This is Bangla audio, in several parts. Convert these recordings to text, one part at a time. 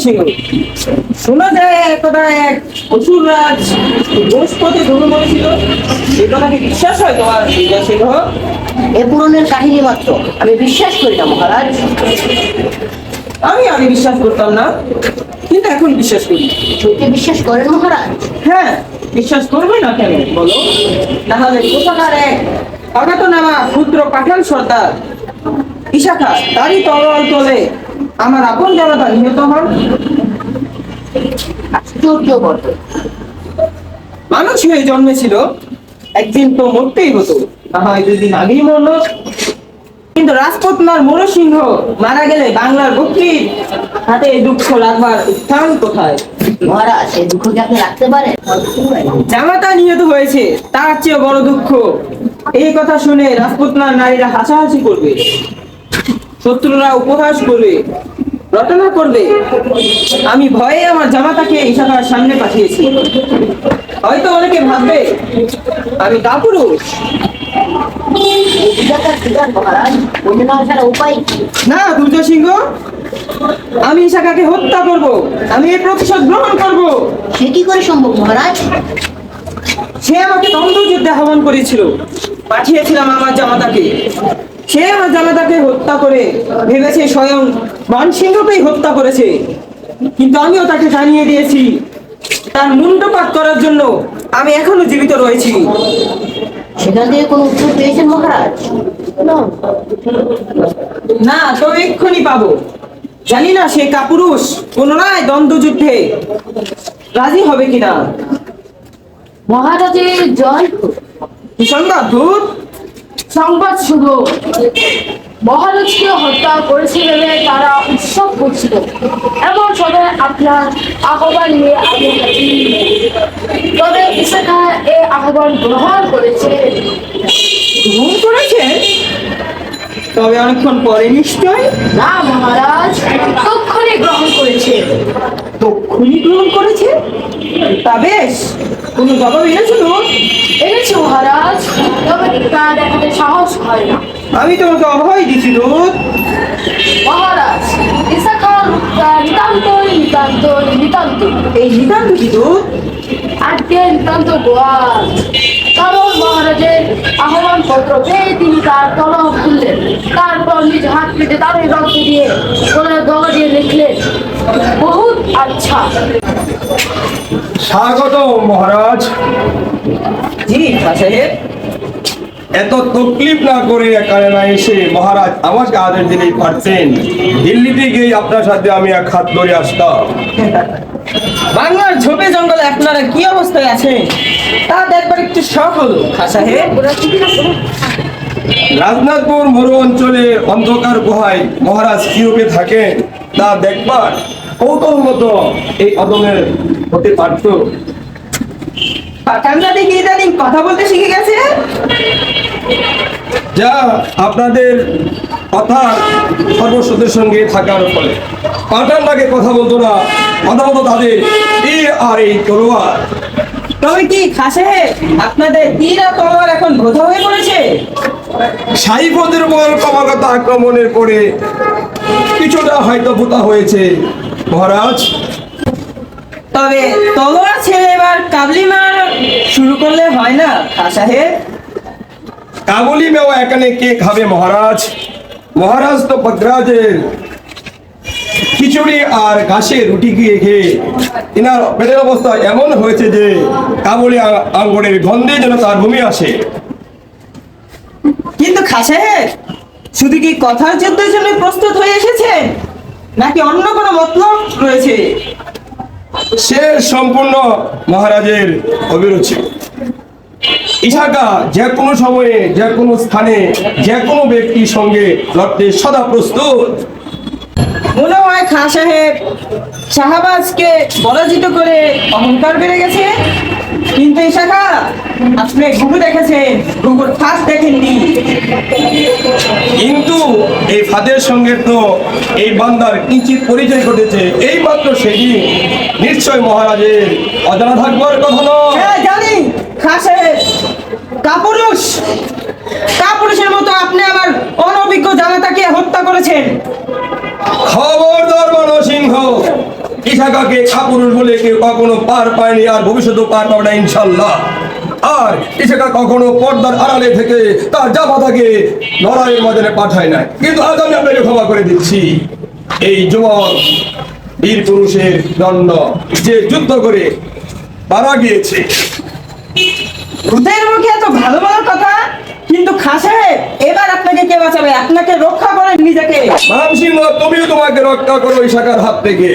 সিংহ শোনা যায় একদা এক অসুর রাজ বৃহস্পতি ধর্ম মরেছিল এই কথা কি বিশ্বাস হয় তোমার? বিজয় সিংহ এ পুরনের কাহিনী মাত্র। আমি বিশ্বাস করি না মহারাজ। আমি আগে বিশ্বাস করতাম না। কিন্তু এখন বিশ্বাস করি। সত্যি বিশ্বাস করেন মহারাজ? হ্যাঁ বিশ্বাস করবে না কেন? বলো। তাহলে কোথাকার এক অজ্ঞাত নামা ক্ষুদ্র পাঠান সর্দার? ইশাখা তারই তরল তলে আমার আপন জনতা নিহত হন আশ্চর্য বটে মানুষ হয়ে জন্মেছিল একদিন তো মরতেই হতো। না হয় দুদিন আগেই মরলো। কিন্তু রাজপুতনার মরসিংহ মারা গেলে বাংলার ভক্তির হাতে দুঃখ লাগবার স্থান কোথায়? মহারাজ এই দুঃখ কি আপনি রাখতে পারেন? জামাতা নিহত হয়েছে তার চেয়ে বড় দুঃখ। এই কথা শুনে রাজপুতনার নারীরা হাসাহাসি করবে। শত্রুরা উপহাস করবে রটনা করবে। আমি ভয়ে আমার জামাতাকে ইশাখার সামনে পাঠিয়েছি। হয়তো অনেকে ভাববে আমি কাপুরুষ না দুর্য সিংহ আমি ইশাখাকে হত্যা করব। আমি এর প্রতিশোধ গ্রহণ করব। সে কি করে সম্ভব মহারাজ? সে আমাকে দ্বন্দ্বযুদ্ধে আহ্বান করেছিল। পাঠিয়েছিলাম আমার জামাতাকে। সে আমার জামাতাকে হত্যা করে ভেবেছে স্বয়ং মানসিংহকেই হত্যা করেছে। কিন্তু আমিও তাকে জানিয়ে দিয়েছি তার মুন্ডপাত করার জন্য আমি এখনও জীবিত রয়েছি। সেখান থেকে কোনো উত্তর পেয়েছেন মহারাজ? না। তো এক্ষুনি পাবো। জানি না সে কাপুরুষ পুনরায় দ্বন্দ্বযুদ্ধে রাজি হবে কিনা। মহারাজের জয়। কি সংবাদ ভূত! সংবাদ শুভ মহারাজকে হত্যা করেছে ভেবে তারা উৎসব করছিল। এমন সময় আপনার আহ্বান নিয়ে আমি তবে ইসাকা এ আহ্বান গ্রহণ করেছে। গ্রহণ করেছেন তবে অনেকক্ষণ পরে নিশ্চয়? না মহারাজ তক্ষণে গ্রহণ করেছে। তক্ষুনি গ্রহণ করেছে? তা বেশ। কোনো জবাব এনেছো তো? এনেছে মহারাজ তবে তা দেখাতে সাহস হয় না। আমি তোমাকে অভয় দিছি দূত। মহারাজ ইসাকার নিতান্তই নিতান্তই নিতান্ত এই নিতান্ত কি দূত? আজকে নিতান্ত গোয়াল। কারণ মহারাজের আহ্বান পত্র পেয়ে তিনি তার কলম খুললেন। তারপর নিজ হাত পেতে তাদের রক্ত দিয়ে দল দিয়ে লিখলেন বহুত আচ্ছা। স্বাগত মহারাজ। জি সাহেব এত তকলিফ না করে এখানে না এসে মহারাজ আমাকে আদেশ দিলেই পারতেন দিল্লিতে গিয়ে আপনার সাথে আমি এক হাত ধরে আসতাম। বাংলার ঝোপে জঙ্গলে আপনারা কি অবস্থায় আছেন তা দেখবার একটু শখ হলো সাহেব রাজনাথপুর মরু অঞ্চলের অন্ধকার গুহায় মহারাজ কীভাবে থাকেন তা দেখবার কৌতূহল মতো এই অদমের হতে পারত। পাঠানরা দেখি ইদানিং কথা বলতে শিখে গেছে? যা আপনাদের কথা সর্বস্বদের সঙ্গে থাকার ফলে। কথা বলতো না কথা বলতো তাদের। এই আর এই তলোয়ার। তবে কি খাসে? আপনাদের তীর আর তলোয়ার এখন বোঝা হয়ে পড়েছে? সাইফদের উপর ক্রমাগত আক্রমণের পরে কিছুটা হয়তো ভূতা হয়েছে। মহারাজ তবে তলোয়ার ছেড়ে এবার কাবলি মার শুরু করলে হয় না খা সাহেব কাবুলি মেওয়া এখানে কে খাবে মহারাজ? মহারাজ তো ভদ্রাজের খিচুড়ি আর ঘাসে রুটি খেয়ে খেয়ে। তিনার পেটের অবস্থা এমন হয়েছে যে কাবুলি আঙ্গুরের গন্ধে যেন তার ভূমি আসে। কিন্তু খা সাহেব শুধু কি কথার যুদ্ধের জন্য প্রস্তুত হয়ে এসেছেন? নাকি অন্য কোনো মতলব রয়েছে? সে সম্পূর্ণ মহারাজের অভিরুচি ইশাকা যে কোনো সময়ে, যে কোনো স্থানে, যে কোনো ব্যক্তির সঙ্গে লড়তে সদা প্রস্তুত। মনে হয় খা সাহেব শাহবাজকে পরাজিত করে অহংকার বেড়ে গেছে? কিন্তু এই শাখা আপনি ঘুঘু দেখেছেন ঘুঘুর ফাঁস দেখেননি। কিন্তু এই ফাদের সঙ্গে তো এই বান্দার কিঞ্চিত পরিচয় ঘটেছে। এই মাত্র সেদিন নিশ্চয় মহারাজের অজানা থাকবার কথা নয়। হ্যাঁ জানি। খা সাহেব কাপুরুষ। কাপুরুষের মতো আপনি আমার অনভিজ্ঞ জানাতাকে হত্যা করেছেন। খবরদার মানসিংহ ইশাকাকে কাপুরুষ বলে কেউ কখনো পার পায়নি আর ভবিষ্যতেও পার পাবে না ইনশাল্লাহ আর ইশাকা কখনো পর্দার আড়ালে থেকে তার জামা থাকে লড়াইয়ের ময়দানে পাঠায় না কিন্তু আজ আমি আপনাকে ক্ষমা করে দিচ্ছি। এই যুবক, বীর পুরুষের দণ্ড যে যুদ্ধ করে মারা গিয়েছে। ওদের মুখে এত ভালো ভালো কথা? কিন্তু খাসে এবার আপনাকে কে বাঁচাবে? আপনাকে রক্ষা করেন নিজেকে। মানসিংহ তুমিও তোমাকে রক্ষা করো শাখার হাত থেকে।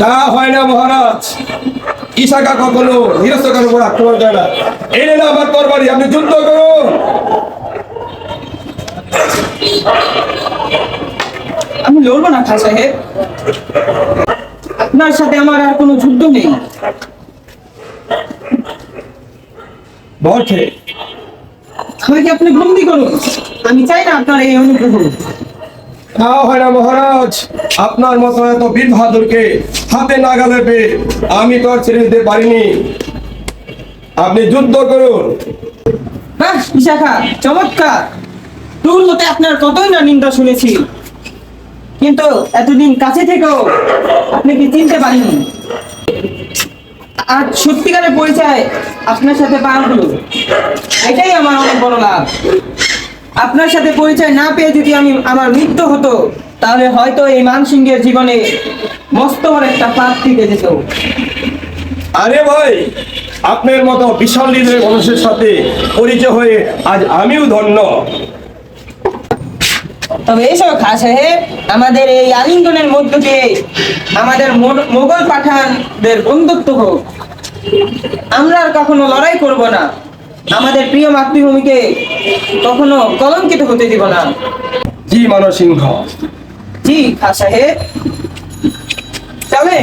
তা হয় না মহারাজ। ইশাকা কখনো নিরস্তকার উপর আক্রমণ করে না। এনে না আমার তরবারি আপনি যুদ্ধ করুন। আমি লড়বো না খান সাহেব। আপনার সাথে আমার আর কোনো যুদ্ধ নেই। বটে আমাকে আপনি বন্দি করুন। আমি চাই না আপনার এই অনুগ্রহ। তা হয় না মহারাজ। আপনার মতো এত বীর বাহাদুরকে হাতে আমি তো আর ছেড়ে দিতে পারিনি। আপনি যুদ্ধ করুন। বিশাখা চমৎকার। আপনার কতই না নিন্দা শুনেছি। কিন্তু এতদিন কাছে থেকেও আপনি কি চিনতে পারেননি? আর সত্যিকারের পরিচয় আপনার সাথে পাওয়া হলো। এটাই আমার অনেক বড় লাভ। আপনার সাথে পরিচয় না পেয়ে যদি আমি আমার মৃত্যু হতো তাহলে হয়তো এই মানসিংহের জীবনে মস্ত বড় একটা পাপ থেকে যেত। আরে ভাই আপনার মতো বিশাল হৃদয়ের মানুষের সাথে পরিচয় হয়ে আজ আমিও ধন্য। তবে এসো খা সাহেব আমাদের এই আলিঙ্গনের মধ্য দিয়ে আমাদের মোগল পাঠানদের বন্ধুত্ব হোক। আমরা আর কখনো লড়াই করব না। আমাদের প্রিয় মাতৃভূমিকে কখনো কলঙ্কিত হতে দিব না। জি মানসিংহ জি খা সাহেব চলে